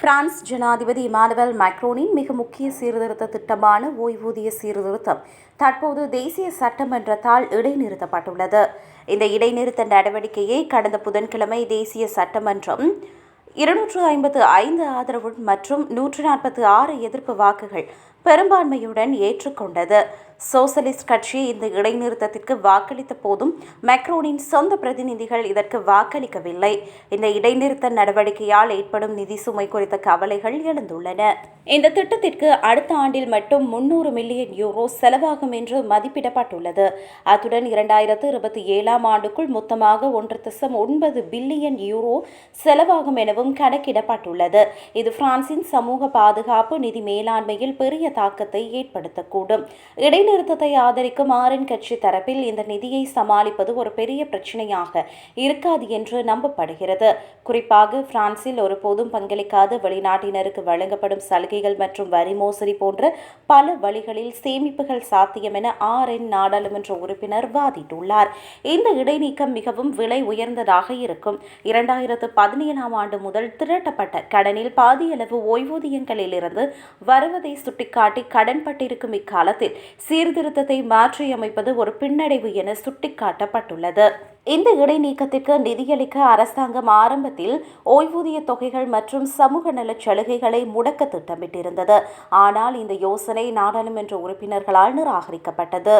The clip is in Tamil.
பிரான்ஸ் ஜனாதிபதி இமானுவல் மேக்ரோனின் மிக முக்கிய சீர்திருத்த திட்டமான ஓய்வூதிய சீர்திருத்தம் தற்போது தேசிய சட்டமன்றத்தால் இடைநிறுத்தப்பட்டுள்ளது. இந்த இடைநிறுத்த நடவடிக்கையை கடந்த புதன்கிழமை தேசிய சட்டமன்றம் இருநூற்று ஐம்பத்து ஐந்து ஆதரவு மற்றும் நூற்று நாற்பத்தி ஆறு எதிர்ப்பு வாக்குகள் பெரும்பான்மையுடன் ஏற்றுக்கொண்டது. சோசலிஸ்ட் கட்சி இந்த இடைநிறுத்தத்திற்கு வாக்களித்த போதும் மெக்ரோனின் சொந்த பிரதிநிதிகள் இதற்கு வாக்களிக்கவில்லை. இந்த இடைநிறுத்த நடவடிக்கையால் ஏற்படும் நிதி சுமை குறித்த கவலைகள் எழுந்துள்ளன. இந்த திட்டத்திற்கு அடுத்த ஆண்டில் மட்டும் முன்னூறு மில்லியன் யூரோ செலவாகும் என்று மதிப்பிடப்பட்டுள்ளது. அத்துடன் இரண்டாயிரத்து இருபத்தி ஏழாம் ஆண்டுக்குள் மொத்தமாக ஒன்று தசம் ஒன்பது பில்லியன் யூரோ செலவாகும் எனவும் கணக்கிடப்பட்டுள்ளது. இது பிரான்சின் சமூக பாதுகாப்பு நிதி மேலாண்மையில் பெரிய தாக்கத்தை ஏற்படுத்தக்கூடும். இடைநிறுத்தத்தை ஆதரிக்கும் ஆரின் கட்சி தரப்பில் இந்த நிதியை சமாளிப்பது ஒரு பெரிய பிரச்சனையாக இருக்காது என்று நம்பப்படுகிறது. குறிப்பாக பிரான்சில் ஒருபோதும் பங்களிக்காத வெளிநாட்டினருக்கு வழங்கப்படும் சலுகைகள் மற்றும் வரி மோசடி போன்ற பல வழிகளில் சேமிப்புகள் சாத்தியம் என ஆர்என் நாடாளுமன்ற உறுப்பினர் வாதிட்டுள்ளார். இந்த இடைநீக்கம் மிகவும் விலை உயர்ந்ததாக இருக்கும். இரண்டாயிரத்து பதினேழாம் ஆண்டு முதல் திரட்டப்பட்ட கடனில் பாதியளவு ஓய்வூதியங்களிலிருந்து வருவதை சுட்டிக்காட்டி காட்டி கடன்பட்டிருக்கும் இக்காலத்தில் சீர்திருத்தத்தை மாற்றியமைப்பது ஒரு பின்னடைவு என சுட்டிக்காட்டப்பட்டுள்ளது. இந்த இடைநீக்கத்திற்கு நிதியளிக்க அரசாங்கம் ஆரம்பத்தில் ஓய்வூதிய தொகைகள் மற்றும் சமூக நலச் சலுகைகளை முடக்க திட்டமிட்டிருந்தது. ஆனால் இந்த யோசனை நாடாளுமன்ற உறுப்பினர்களால் நிராகரிக்கப்பட்டது.